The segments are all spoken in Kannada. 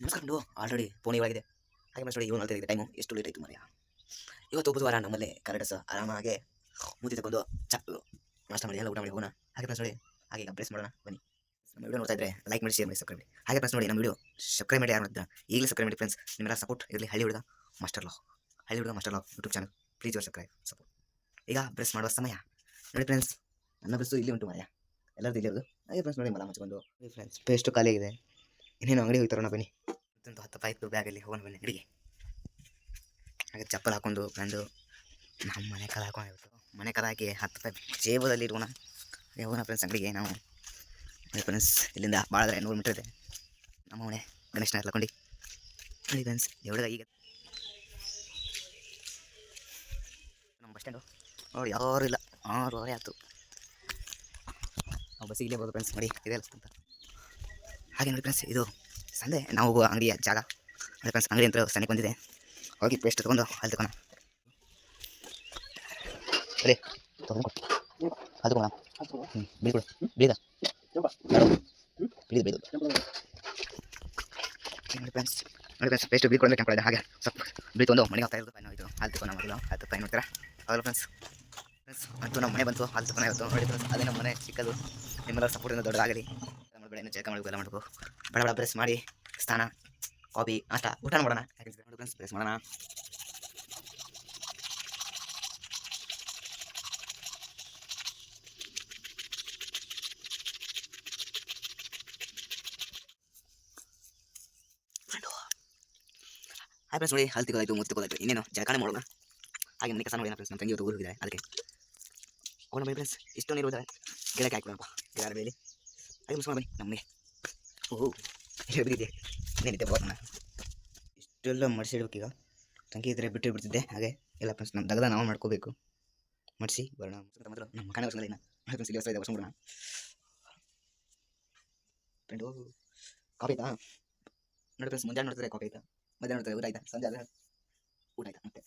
ನಮಸ್ಕಾರ ಕಂಡು ಆಲ್ರೆಡಿ ಪೋಣಿ ಒಳಗಿದೆ ಹಾಗೆ ಮಾಡಿ ನೋಡಿ ಅಲ್ತಿದೆ ಟೈಮು ಎಷ್ಟು ಲೇಟ್ ಆಯಿತು ಮರೆಯ ಇವತ್ತು ಬುಧವಾರ ನಮ್ಮಲ್ಲಿ ಕರೆಕ್ಟ್ ಸಹ ಆರಾಮಾಗೆ ಮುಂದೆ ತಗೊಂಡು ಚ, ನಾಷ್ಟ ಮಾಡಿ, ಎಲ್ಲ ಊಟ ಮಾಡಿ ಹೋಗೋಣ. ಹಾಗೆ ಪ್ರೆಸ್ ನೋಡಿ, ಹಾಗೆ ಈಗ ಪ್ರೆಸ್ ಮಾಡೋಣ, ಬನ್ನಿ. ನಮ್ಮ ವಿಡಿಯೋ ನೋಡ್ತಾ ಇದ್ರೆ ಲೈಕ್ ಮಾಡಿ ಶೇರ್ ಮಾಡಿ ಸಬ್ಸ್ಕ್ರೈಬ್ ಮಾಡಿ. ಹಾಗೆ ಪ್ರೆಸ್ ನೋಡಿ, ನಮ್ಮ ವಿಡಿಯೋ ಸಬ್ಸ್ಕ್ರೈಬ್ ಮಾಡಿ ಯಾರು ಅಂತ ಈಗಲೇ ಸಬ್ಸ್ಕ್ರೈಬ್ ಮಾಡಿ ಫ್ರೆಂಡ್ಸ್ ನಿಮ್ಮೆಲ್ಲ ಸಪೋರ್ಟ್ ಇರಲಿ, ಹಳ್ಳಿ ಹುಡುಗ ಮಾಸ್ಟರ್ ಲಾ ಹಳ್ಳಿ ಹುಡುಗ master law YouTube channel please your subscribe support ಈಗ ಪ್ರೆಸ್ ಮಾಡುವ ಸಮಯ. ನೋಡಿ ಫ್ರೆಂಡ್ಸ್ ನನ್ನ ಬ್ರೆಸ್ಸು ಇಲ್ಲಿ ಉಂಟು ಮರೆಯ ಎಲ್ಲರದ್ದು ಇಲ್ಲಿ ಇರೋದು. ಹಾಗೆ ಫ್ರೆಂಡ್ಸ್ ನೋಡಿ, ಮಲ ಮಚ್ಕೊಂಡು. ಫ್ರೆಂಡ್ಸ್ ಪೇಸ್ಟು ಖಾಲಿ ಆಗಿದೆ. ಇನ್ನೇನು ಅಂಗಡಿ ಹೋಗ್ತಾರೋಣ ಬನ್ನಿ. ಮತ್ತೊಂದು ಹತ್ತು ರೂಪಾಯಿ ಬ್ಯಾಗಲ್ಲಿ ಹೋಗೋಣ ಬನ್ನಿ, ಅಂಗಡಿಗೆ. ಹಾಗೆ ಚಪ್ಪಲ್ ಹಾಕೊಂಡು ಬಂದು ನಮ್ಮ ಮನೆ ಕದ ಹಾಕೊಂಡು ಮನೆ ಕದ ಹಾಕಿ ಹತ್ತು ರೂಪಾಯಿ ಜೇಬದಲ್ಲಿ ಇರೋಣ ಹಾಗೆ ಹೋಗೋಣ ಫ್ರೆಂಡ್ಸ್ ಅಂಗಡಿಗೆ, ನಾವು. ಫ್ರೆಂಡ್ಸ್ ಇಲ್ಲಿಂದ ಭಾಳ ನೂರು ಮೀಟರ್ ಇದೆ. ನಮ್ಮ ಮನೆ ಗಣೇಶನ ಹಾಕೊಂಡು ನೋಡಿ ಫ್ರೆಂಡ್ಸ್ ಎವಡಗ ಈಗ. ನಮ್ಮ ಬಸ್ ಸ್ಟ್ಯಾಂಡು ನೋಡಿ ಯಾರು ಇಲ್ಲ. ಆರು ಆಯ್ತು. ನಾವು ಬಸ್ಸಿಗೆ ಇಲ್ಲೇ ಬೋದು ಫ್ರೆಂಡ್ಸ್ ನೋಡಿ, ಇದೆ ಅಂತ. ಹಾಗೆ ನೋಡಿ ಫ್ರೆಂಡ್ಸ್ ಇದು ಸಂದೆ ನಾವು ಹೋಗುವ ಅಂಗಡಿಯ ಜಾಗ. ನೋಡಿ ಫ್ರೆಂಡ್ಸ್ ಅಂಗಡಿ ಅಂತ ಸಣ್ಣಕ್ಕೆ ಬಂದಿದೆ. ಹೋಗಿ ಪೇಸ್ಟ್ ತೊಗೊಂಡು ಅಲ್ಲಿ ತಗೋಣ. ತೊಗೊಂಡು ಅದು ತಗೋಣ. ಹ್ಞೂ ಬಿಳಿ ಕೊಡು. ಬಿಳಿದ? ಬಿಳಿದು ಬಿಳಿದು. ನೋಡಿ ಫ್ರೆಂಡ್ಸ್ ನೋಡಿ ಫ್ರೆಂಡ್ಸ್ ಪೇಸ್ಟ್ ಬೀಳ್ಕೊಂಡು ಕೆಂಪು ಹಾಗೆ. ಸ್ವಲ್ಪ ಬಿಳಿ ಮನೆಗೆ ಹೋಗ್ತಾ ಇರೋದು ಇದು ಅಲ್ಲಿ ತಗೊಂಡು ಮೊದಲು. ಅಲ್ಲಿ ತಗೊಂಡು ನೋಡ್ತೀರಾ? ಹೌದಲ್ಲ ಫ್ರೆಂಡ್ಸ್ ಫ್ರೆಂಡ್ಸ್ ಅಂತೂ ನಮ್ಮ ಮನೆ ಬಂತು. ಅಲ್ಲಿ ತಗೊಂಡು ಇವತ್ತು. ನೋಡಿ ಫ್ರೆಂಡ್ಸ್ ಅದೇ ನಮ್ಮ ಮನೆ, ಚಿಕ್ಕದು. ನಿಮ್ಮೆಲ್ಲ ಸಪೋರ್ಟಿಂದ ದೊಡ್ಡದಾಗಲಿ. ಬೆಳೆಯನ್ನು ಚೇಕ ಮಾಡಬೇಕು, ಎಲ್ಲ ಮಾಡಬೇಕು. ಬಡ ಬಡ ಪ್ರೆಸ್ ಮಾಡಿ, ಸ್ಥಾನ ಕಾಫಿ ಆಟ ಊಟ ಮಾಡೋಣ. ಪ್ರೆಸ್ ಮಾಡೋಣ. ಹಾಯ್ ಫ್ರೆಂಡ್ಸ್ ನೋಡಿ ಹಲ್ ತಿಗೋದಾಯ್ತು ಮುತ್ತು ತಿಗೋದಾಯ್ತು ಇನ್ನೇನು, ಜಳಕನೇ ಮಾಡೋಣ. ಹಾಗೆ ಮನೆ ಕಸ ನೋಡಿ ಫ್ರೆಂಡ್ಸ್ ನಮ್ಮ ತಂಗಿ ಇವತ್ತು ಊರು ಹೋಗಿದ್ದಾರೆ ಅದಕ್ಕೆ. ಅವನ ಬೈ ಫ್ರೆಂಡ್ಸ್ ಇಷ್ಟು ನೀರು ಹೋದರೆ ಗಿಡಕ್ಕೆ ಹಾಕ್ಬಿಡಪ್ಪ. ಗಿಡ ಬೇಲಿ ಹಾಗೆ ಮುಸ್ಕೊಂಡು ಬನ್ನಿ ನಮಗೆ ಓಹ್ ಬಿದ್ದಿದೆ ಏನಿದೆ ಬೋರ್ನ ಇಷ್ಟೆಲ್ಲ ಮಡಿಸಿಡ್ಬೇಕೀಗ ತಂಗಿ ಇದ್ರೆ ಬಿಟ್ಟು ಬಿಡ್ತಿದ್ದೆ ಹಾಗೆ ಎಲ್ಲ ಫ್ರೆಂಡ್ಸ್ ನಮ್ಮ ದಗದ ನಾವು ಮಾಡ್ಕೋಬೇಕು ಮಡಿಸಿ ಬರೋಣ ಮೊದಲು ನಮ್ಮ ಕಣ ವರ್ಷದಲ್ಲಿ ಇಲ್ಲಿ ಹೊಸ ಇದೆ ವರ್ಷ ಫ್ರೆಂಡ್ ಹೋಗು ಕಾಫಿ ಆಯ್ತಾ ನೋಡಿ ಫ್ರೆಂಡ್ಸ್ ಮುಂಜಾನೆ ನೋಡ್ತಾರೆ ಕಾಫಿ ಆಯ್ತಾ ಮಧ್ಯಾಹ್ನ ನೋಡ್ತಾರೆ ಊಟ ಆಯ್ತಾ ಸಂಜೆ ಆದರೆ ಊಟ ಆಯ್ತಾ ಮತ್ತೆ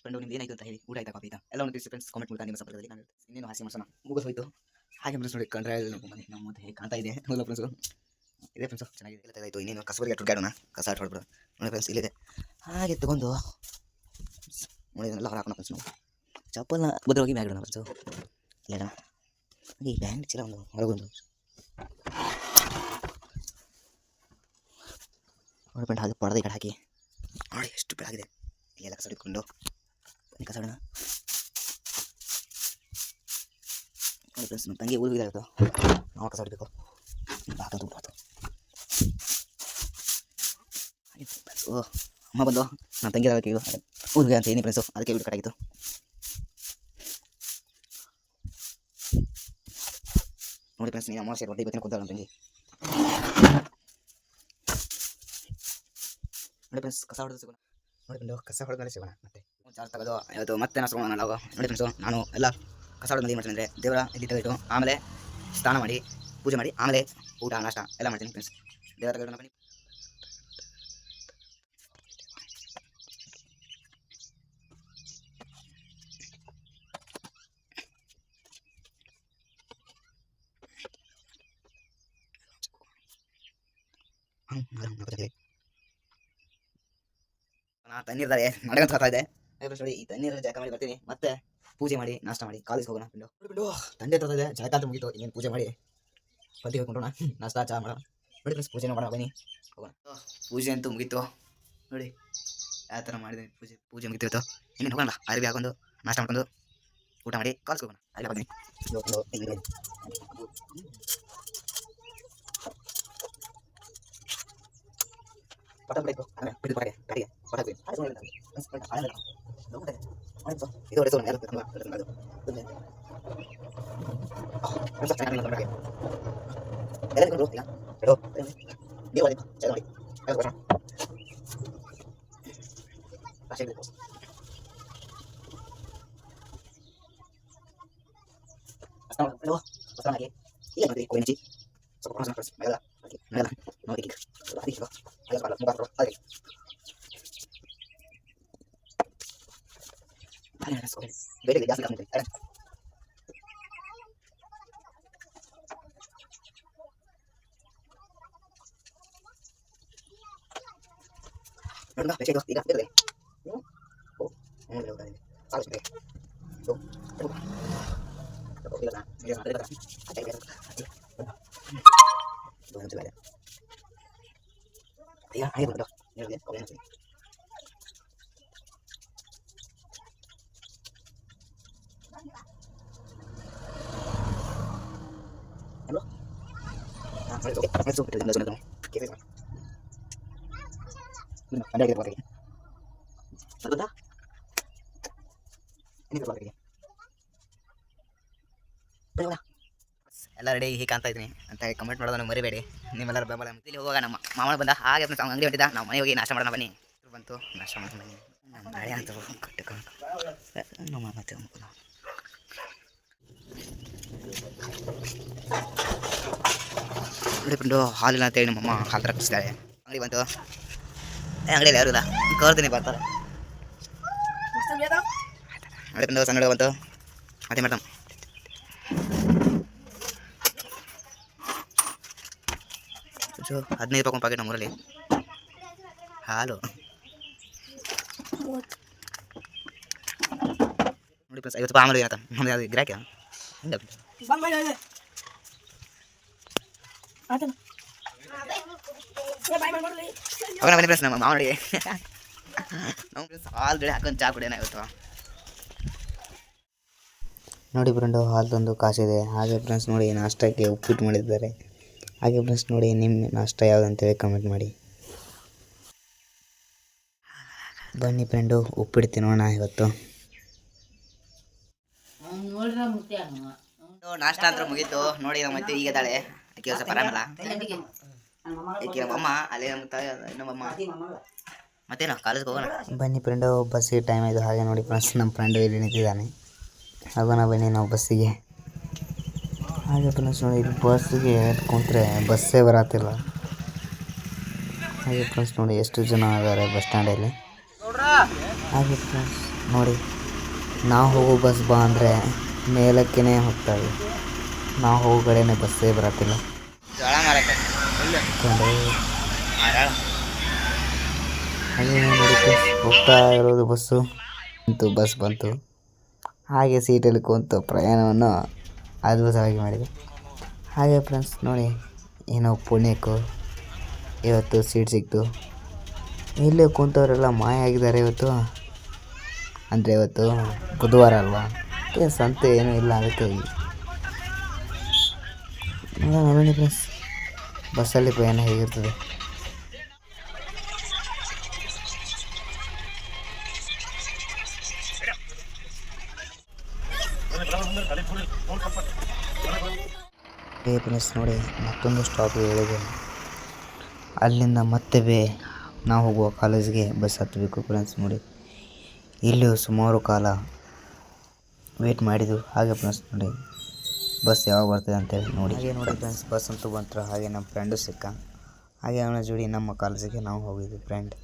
ಫ್ರೆಂಡು ನಿಮ್ದು ಏನಾಯ್ತು ಅಂತ ಹೇಳಿ ಊಟ ಆಯ್ತಾ ಕಾಫಿ ಆಯ್ತಾ ಎಲ್ಲ ಒಂದು ಫ್ರೆಂಡ್ಸ್ ಕಾಮೆಂಟ್ ಮೂಲಕ ನಿಮ್ಮ ಸಂಪರ್ಕದಲ್ಲಿ ನಾನು. ಇನ್ನೇನು ಹಾಸಿ ಮಾಡ್ಸೋಣ ಮುಗಿಸೋಯ್ತು ಹಾಗೆ ಫ್ರೆಂಡ್ಸ್ ನೋಡಿ ಕಂಡ್ರೆ ಮನೆ ನಮ್ಮ ಹೇಗೆ ಕಾಣ್ತಾ ಇದೆ. ಹೌದಾ ಫ್ರೆಂಡ್ಸು ಇದೆ ಫ್ರೆಂಡ್ಸ್ ಚೆನ್ನಾಗಿದೆ, ಎಲ್ಲ ತೆಗೆದಾಯ್ತು ಇನ್ನೇನು? ಕಸಬರಿಗೆ ಅಟ್ಬಿಡೋಣ ಕಸ ಹೊಡ್ಬಿಡು ನೋಡಿ ಫ್ರೆಂಡ್ಸ್ ಇಲ್ಲಿದೆ. ಹಾಗೆ ತಗೊಂಡು ನೋಡಿ ಹೊರ ಹಾಕೋಣ ಫ್ರೆಂಡ್ಸ್ ನಾವು. ಚಪ್ಪಲ್ನ ಭದ್ರವಾಗಿ ಮ್ಯಾಗ ಇಡೋಣ ಫ್ರೆಂಡ್ಸು ಇಲ್ಲ ಈ ಬ್ಯಾಂಡ್ ಚಿಲ್ಲ ಒಂದು ಹೊರಗೊಂದು ನೋಡಿ ಫ್ರೆಂಡ್ ಹಾಗೆ ಪಡದೆ ಈ ಕಡೆ ಹಾಕಿ. ನೋಡಿ, ಎಷ್ಟು ಬೆಳಗಿದೆ ಎಲ್ಲ ಕಸ ಹಿಡ್ಕೊಂಡು. ಕಸ ಫ್ರೆಂಡ್ಸ್ ನಮ್ಮ ತಂಗಿ ಊರಿಗೆ ಇದಾಗಿತ್ತು ನಾವು ಕಸ ಹೊಡಿಬೇಕು ಬಾಕಂತ ಬಿಡ್ಬಾರ್ದು ಓ, ಅಮ್ಮ ಬಂದು ನನ್ನ ತಂಗಿ ಅದಕ್ಕೆ ಊರಿಗೆ ಅಂತ ಏನಿ ಫ್ರೆಂಡ್ಸು ಅದಕ್ಕೆ ಬಿಡು ಕಟ್ಟಾಗಿತ್ತು ನೋಡಿ ಫ್ರೆಂಡ್ಸ್ ನೀನು ಅಮ್ಮ ಸೇರಿ ಹೊಟ್ಟೆ ಇವತ್ತಿನ ಕೂತಾಳ ತಂಗಿ. ನೋಡಿ ಫ್ರೆಂಡ್ಸ್ ಕಸ ಹೊಡೆದು ಸಿಗೋಣ. ನೋಡಿ ಬಂದು ಕಸ ಹೊಡೆದ ಮೇಲೆ ಸಿಗೋಣ ಮತ್ತೆ. ಚಾರ್ಜ್ ತಗೋದು. ಇವತ್ತು ಮತ್ತೆ ನಾವು ಸಿಗೋಣ ನಾವು ನೋಡಿ ಫ್ರೆಂಡ್ಸು ನಾನು ಎಲ್ಲ ಕಸ ಹೊಡೆದ ಏನು ಮಾಡ್ತೀನಿ ಅಂದರೆ ದೇವರ ಇಲ್ಲಿ ಆಮೇಲೆ ಸ್ನಾನ ಮಾಡಿ, ಪೂಜೆ ಮಾಡಿ, ಆಮೇಲೆ ಊಟ, ನಾಷ್ಟ ಎಲ್ಲ ಮಾಡ್ತೀನಿ ಫ್ರೆಂಡ್ಸ್ ದೇವರ ತೆಗೆದು ಬನ್ನಿ. ನಾ ತಣ್ಣೀರ್ದಾರೆ ನಡಗಂತ ಬರ್ತಾ ಇದೆ ನೋಡಿ ಈ ತಣ್ಣೀರಲ್ಲಿ ಜಳಕ ಮಾಡಿ ಬರ್ತೀನಿ. ಮತ್ತೆ ಪೂಜೆ ಮಾಡಿ ನಾಷ್ಟ ಮಾಡಿ ಕಾಲೇಜ್ ಹೋಗೋಣ ಬಿಡು. ಬಿಡು ತಂದೆ ತರದೆ ಜಳಕ ಅಂತ ಮುಗಿತು ಇನ್ನೇನು ಪೂಜೆ ಮಾಡಿ? ಪತಿ ಹೋಗ್ಕೊಂಡೋಣ ನಾಷ್ಟ ಚಾ ಮಾಡೋಣ. ನೋಡಿ ಫ್ರೆಂಡ್ಸ್ ಪೂಜೆ ಮಾಡೋಣ ಬನ್ನಿ. ಹೋಗೋಣ. ಪೂಜೆ ಅಂತೂ ಮುಗೀತು. ನೋಡಿ ಯಾವ ಥರ ಮಾಡಿದೆ ಪೂಜೆ. ಪೂಜೆ ಮುಗಿತಿತ್ತು ಇನ್ನೇನು ಹೋಗೋಣ ಅರಿವಿ ಹಾಕೊಂಡು ನಾಷ್ಟ ಮಾಡ್ಕೊಂಡು ಊಟ ಮಾಡಿ ಕಾಲೇಜ್ ಹೋಗೋಣ. ಅಲ್ಲಿ ಬನ್ನಿ. ಪಟ ಬೇಕು ಅಂದ್ರೆ ಬಿಡು ಪಟಕೆ ಗಾಡಿಗೆ ಪಟ ಬೇಕು ಅದು ನೋಡಿ ನಾನು. ಫ್ರೆಂಡ್ಸ್, ಫ್ರೆಂಡ್ಸ್, ಆಳಲ್ಲ. ನೋಡ್ದೆ. ಮಾಡಿದ್ದು. ಇದು ಹೊಡೆಸೋಣ ಯಾರು ಬೇಕಲ್ವಾ? ಅದನ್ನ ಅದು. ಅದನ್ನೇ. ಆ, ಫ್ರೆಂಡ್ಸ್, ಚೆನ್ನಾಗಿಲ್ಲ ಕನ್ನಡಕ್ಕೆ. ಎಲ್ಲ ಇಟ್ಕೊಂಡು ಈಗ. ಇಡು. ನೀವು ಮಾಡಿ. ಚೆನ್ನಾಗಿ ಮಾಡಿ. ಆಯ್ತು, ಬರೋಣ. ಅಷ್ಟೇ ಬೇಕು. ಅಷ್ಟೇ ಮಾಡು. ಇಡು. ಅಷ್ಟೇ ಮಾಡಿ. ಈಗ ನೋಡಿ, ಕೋಳಿ ಮುಚ್ಚಿ. ಸ್ವಲ್ಪ ಕೊಡೋಣ ಫ್ರೆಂಡ್ಸ್. ಮೇಲ. ಹಾಕಿ. ಮೇಲ. ನೋಡಿ ಈಗ. ಹಾಕಿ ಈಗ. ಹಾಗೆ ಬರಲ್ಲ. ಮುಖ ಬರಲ್ಲ. ಹಾಗೆ. ಹಾಗೆ ನಡೆಸ್ಕೊಳ್ಳಿ. ಬೇರೆ ಜಾಸ್ತಿ ಕಮ್ಮಿ ಇದೆ. ನೋಡ್ದ ಬೆಚ್ಚ ಇದು ಈಗ ಬೇರೆ ಓ ಹ್ಞೂ ಬೇರೆ ಹೋಗ್ತಾ ಸಾಲು ಸಿಗ್ತದೆ ಓ ತಗೋ ತಗೋ ಇಲ್ಲ ಇಲ್ಲ ಇಲ್ಲ ಅದೇ ಬೇರೆ ಇದು ಒಂದು ಬೇರೆ ಈಗ ಹಾಗೆ ಬಂದು ನಿಮಗೆ ಕಾಲ್ ಮಾಡ್ತೀನಿ ಹಲೋ ಹಾಂ ನೋಡಿ ಓಕೆ ಮಾಡಿ ಸೂಪರ್ ಇದೆ ಸುಮ್ಮನೆ ಕೇಳಿ ಇಲ್ಲ ಅದೇ ಆಗಿದೆ ಬಾರಿಗೆ ಅಲ್ವಾ ಏನಿದೆ ಬಾರಿಗೆ ಎಲ್ಲ ರೆಡಿ ಹೀಗೆ ಕಾಣ್ತಾ ಇದ್ದೀನಿ. ಅಂತ ಕಮೆಂಟ್ ಮಾಡೋದನ್ನು ಮರಿಬೇಡಿ. ನಿಮ್ಮೆಲ್ಲರ ಬೆಂಬಲ ಇಲ್ಲಿ ಹೋಗೋಣ, ನಮ್ಮ ಮಾಮನ ಬಂದ. ಹಾಗೆ ಅವ್ನು ಅಂಗಡಿ ಹೊಂಟಿದ್ದ. ನಾವು ಮನೆ ಹೋಗಿ ನಾಷ್ಟ ಮಾಡೋಣ, ಬನ್ನಿ. ಬಂತು, ನಾಷ್ಟ ಮಾಡೋಣ, ಬನ್ನಿ. ಗಾಡಿ ಅಂತ ಕಟ್ಟಿಕೊಂಡು. ನಮ್ಮ ಮತ್ತೆ ಹೋಗ್ಬೇಕು ನಾವು. ನೋಡಿ ಫ್ರೆಂಡು ಹಾಲಿಲ್ಲ ಅಂತೇಳಿ ನಮ್ಮಮ್ಮ ಹಾಲು ತರ ಕುಡಿಸ್ತಾಳೆ ಅಂಗಡಿ ಬಂತು ಏ, ಅಂಗಡಿಯಲ್ಲಿ ಯಾರು ಇಲ್ಲ ಕರ್ತೀನಿ ಬರ್ತಾರೆ. ನೋಡಿ ಫ್ರೆಂಡು ಸಣ್ಣ ಬಂತು ಮತ್ತೆ ಮೇಡಮ್ ಸೊ ಹದಿನೈದು ರೂಪಾಯಿ ಪಾಕೆಟ್ ನಮ್ಮೂರಲ್ಲಿ ಹಾಲು. ನೋಡಿ ಪ್ಲಸ್ ಐವತ್ತು ರೂಪಾಯಿ ಆಮೇಲೆ ಏನತ್ತ ನಮ್ದು ಯಾವ್ದು ಗಿರಾಕಿ ಮನೆ ಪ್ಲಸ್ ನಮ್ಮ ಮಾವನಿಗೆ. ನಮ್ಮ ಪ್ಲಸ್ ಆಲ್ರೆಡಿ ಹಾಕೊಂಡು ಚಾ ಕುಡಿಯೋಣ ಇವತ್ತು. ನೋಡಿ ಫ್ರೆಂಡು ಹಾಲು ತಂದು ಕಾಸಿದೆ. ಹಾಗೆ ಫ್ರೆಂಡ್ಸ್ ನೋಡಿ ನಾಷ್ಟಕ್ಕೆ ಉಪ್ಪಿಟ್ಟು ಮಾಡಿದ್ದಾರೆ. ಹಾಗೆ ಫ್ರೆಂಡ್ಸ್ ನೋಡಿ ನಿಮ್ಮ ನಾಷ್ಟ ಯಾವುದಂತೇಳಿ ಅಂತೇಳಿ ಕಮೆಂಟ್ ಮಾಡಿ. ಬನ್ನಿ ಫ್ರೆಂಡು ಉಪ್ಪಿಟ್ಟು ತಿನ್ನೋಣ ಇವತ್ತು. ನಾಷ್ಟ ಅಂತ ಮುಗೀತು. ನೋಡಿ ನಮ್ಮ ಮತ್ತೆ ಈಗ ಇದ್ದಾಳೆ ಆಕೆ ಸ್ವಲ್ಪ ಆರಾಮಲ್ಲ ಆಕೆ ನಮ್ಮಮ್ಮ ಅಲ್ಲೇ ನಮ್ಮ ತಾಯಿ ನಮ್ಮಮ್ಮ ಮತ್ತೇನು ಕಾಲೇಜ್ಗೆ ಹೋಗೋಣ ಬನ್ನಿ ಫ್ರೆಂಡ್ ಬಸ್ಸಿಗೆ ಟೈಮ್ ಆಯಿತು. ಹಾಗೆ ನೋಡಿ ಫ್ರೆಂಡ್ಸ್ ನಮ್ಮ ಫ್ರೆಂಡ್ ಇಲ್ಲಿ ನಿಂತಿದ್ದಾನೆ. ಹೋಗೋಣ ಬನ್ನಿ ನಾವು ಬಸ್ಸಿಗೆ ಹಾಗೆ ಫ್ರೆಂಡ್ಸ್ ನೋಡಿ ಇಲ್ಲಿ ಬಸ್ಸಿಗೆ ಕುಂತ್ರೆ ಬಸ್ಸೇ ಬರತ್ತಿಲ್ಲ. ಹಾಗೆ ಫ್ರೆಂಡ್ಸ್ ನೋಡಿ ಎಷ್ಟು ಜನ ಇದ್ದಾರೆ ಬಸ್ ಸ್ಟ್ಯಾಂಡಲ್ಲಿ ಹಾಗೆ ಫ್ರೆಂಡ್ಸ್ ನೋಡಿ ನಾವು ಹೋಗೋ ಬಸ್ ಬಾ ಅಂದರೆ ಮೇಲಕ್ಕೇ ಹೋಗ್ತಾವೆ ನಾವು ಹೋಗೋ ಬಸ್ಸೇ ಬರತ್ತಿಲ್ಲ. ಜೋಳ ಮಾರಕ್ಕೆ ಕೊಂಡು ಹಾಗೆ ನೋಡಿ ಹೋಗ್ತಾ ಇರೋದು ಬಸ್ಸು ಬಂತು ಬಸ್ ಬಂತು. ಹಾಗೆ ಸೀಟಲ್ಲಿ ಕೂತು ಪ್ರಯಾಣವನ್ನು ಅದ್ಭುತವಾಗಿ ಮಾಡಿದೆ. ಹಾಗೆ ಫ್ರೆಂಡ್ಸ್ ನೋಡಿ ಏನೋ ಪುಣ್ಯಕ್ಕೂ ಇವತ್ತು ಸೀಟ್ ಸಿಕ್ತು. ಇಲ್ಲೇ ಕೂತವರೆಲ್ಲ ಮಾಯ ಆಗಿದ್ದಾರೆ ಇವತ್ತು. ಅಂದರೆ ಇವತ್ತು ಬುಧವಾರ ಅಲ್ವಾ? ಸಂತೆ ಏನೂ ಇಲ್ಲ ಅದಕ್ಕೆ. ನೋಡೋಣ ಫ್ರೆಂಡ್ಸ್ ಬಸ್ಸಲ್ಲಿ ಪ್ರಯಾಣ ಹೇಗಿರ್ತದೆ? ಫ್ರೆಂಡ್ಸ್ ನೋಡಿ, ಮತ್ತೊಂದು ಸ್ಟಾಪ್ ಹೇಳಿದೆ. ಅಲ್ಲಿಂದ ಮತ್ತೆ ಬೇ, ನಾವು ಹೋಗುವ ಕಾಲೇಜ್ಗೆ ಬಸ್ ಹತ್ತಬೇಕು ಫ್ರೆಂಡ್ಸ್ ನೋಡಿ. ಇಲ್ಲಿಯೂ ಸುಮಾರು ಕಾಲ ವೇಟ್ ಮಾಡಿದ್ದು. ಹಾಗೆ ಫ್ರೆಂಡ್ಸ್ ನೋಡಿ. ಬಸ್ ಯಾವಾಗ ಬರ್ತದೆ ಅಂತೇಳಿ ನೋಡಿ. ಹಾಗೆ ನೋಡಿ ಫ್ರೆಂಡ್ಸ್ ಬಸ್ ಅಂತೂ ಬಂತು. ಹಾಗೆ ನಮ್ಮ ಫ್ರೆಂಡು ಸಿಕ್ಕ. ಹಾಗೆ ಅವನ ಜೋಡಿ ನಮ್ಮ ಕಾಲೇಜಿಗೆ ನಾವು ಹೋಗಿದ್ವಿ ಫ್ರೆಂಡ್